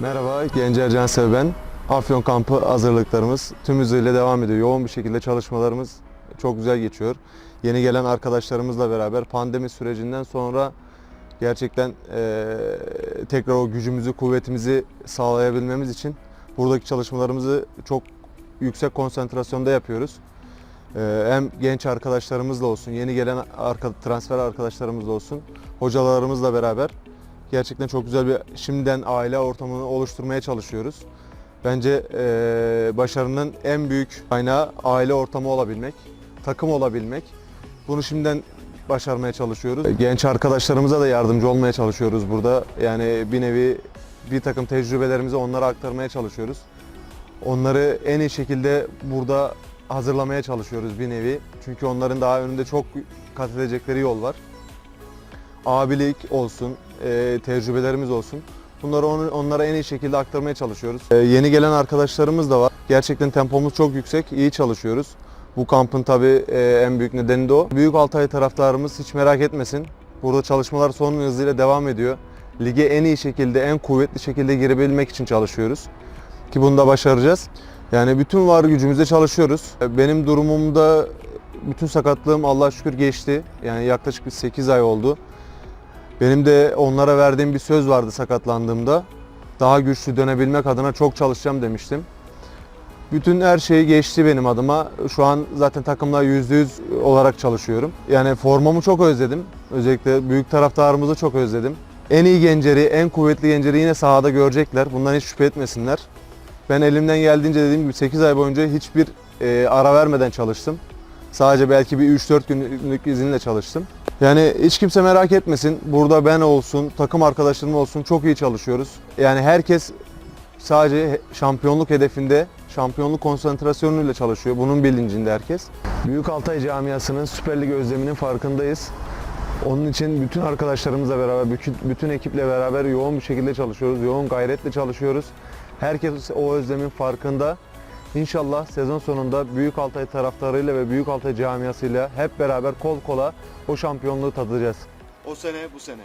Merhaba, Gencer Cansev ben. Afyon kampı hazırlıklarımız tüm hızıyla devam ediyor. Yoğun bir şekilde çalışmalarımız çok güzel geçiyor. Yeni gelen arkadaşlarımızla beraber pandemi sürecinden sonra gerçekten eee, tekrar o gücümüzü, kuvvetimizi sağlayabilmemiz için buradaki çalışmalarımızı çok yüksek konsantrasyonda yapıyoruz. Eee, hem genç arkadaşlarımızla olsun, yeni gelen arka, transfer arkadaşlarımızla olsun, hocalarımızla beraber gerçekten çok güzel bir şimdiden aile ortamını oluşturmaya çalışıyoruz. Bence eee, başarının en büyük kaynağı aile ortamı olabilmek, takım olabilmek. Bunu şimdiden başarmaya çalışıyoruz. Genç arkadaşlarımıza da yardımcı olmaya çalışıyoruz burada. Yani bir nevi bir takım tecrübelerimizi onlara aktarmaya çalışıyoruz. Onları en iyi şekilde burada hazırlamaya çalışıyoruz bir nevi. Çünkü onların daha önünde çok kat edecekleri yol var. Abilik olsun, e, tecrübelerimiz olsun. Bunları onu- onlara en iyi şekilde aktarmaya çalışıyoruz. E, yeni gelen arkadaşlarımız da var. Gerçekten tempomuz çok yüksek, iyi çalışıyoruz. Bu kampın tabii e, en büyük nedeni de o. Büyük Altay taraftarımız hiç merak etmesin. Burada çalışmalar son hızıyla devam ediyor. Lige en iyi şekilde, en kuvvetli şekilde girebilmek için çalışıyoruz. Ki bunu da başaracağız. Yani bütün var gücümüzle çalışıyoruz. E, Benim durumumda bütün sakatlığım Allah'a şükür geçti. Yani yaklaşık bir 8 ay oldu. Benim de onlara verdiğim bir söz vardı sakatlandığımda. Daha güçlü dönebilmek adına çok çalışacağım demiştim. Bütün her şeyi geçti benim adıma. Şu an zaten takımla %100 olarak çalışıyorum. Yani formamı çok özledim. Özellikle büyük taraftarımızı çok özledim. En iyi Gencer'i, en kuvvetli Gencer'i yine sahada görecekler. Bundan hiç şüphe etmesinler. Ben elimden geldiğince dediğim gibi 8 ay boyunca hiçbir e, ara vermeden çalıştım. Sadece belki bir 3-4 günlük izinle çalıştım. Yani hiç kimse merak etmesin. Burada ben olsun, takım arkadaşlarım olsun çok iyi çalışıyoruz. Yani herkes sadece şampiyonluk hedefinde, şampiyonluk konsantrasyonuyla çalışıyor. Bunun bilincinde herkes. Büyük Altay camiasının Süper Lig özleminin farkındayız. Onun için bütün arkadaşlarımızla beraber, bütün ekiple beraber yoğun bir şekilde çalışıyoruz. Yoğun gayretle çalışıyoruz. Herkes o özlemin farkında. İnşallah sezon sonunda Büyük Altay taraftarıyla ve Büyük Altay camiasıyla hep beraber kol kola o şampiyonluğu tadacağız. O sene bu sene.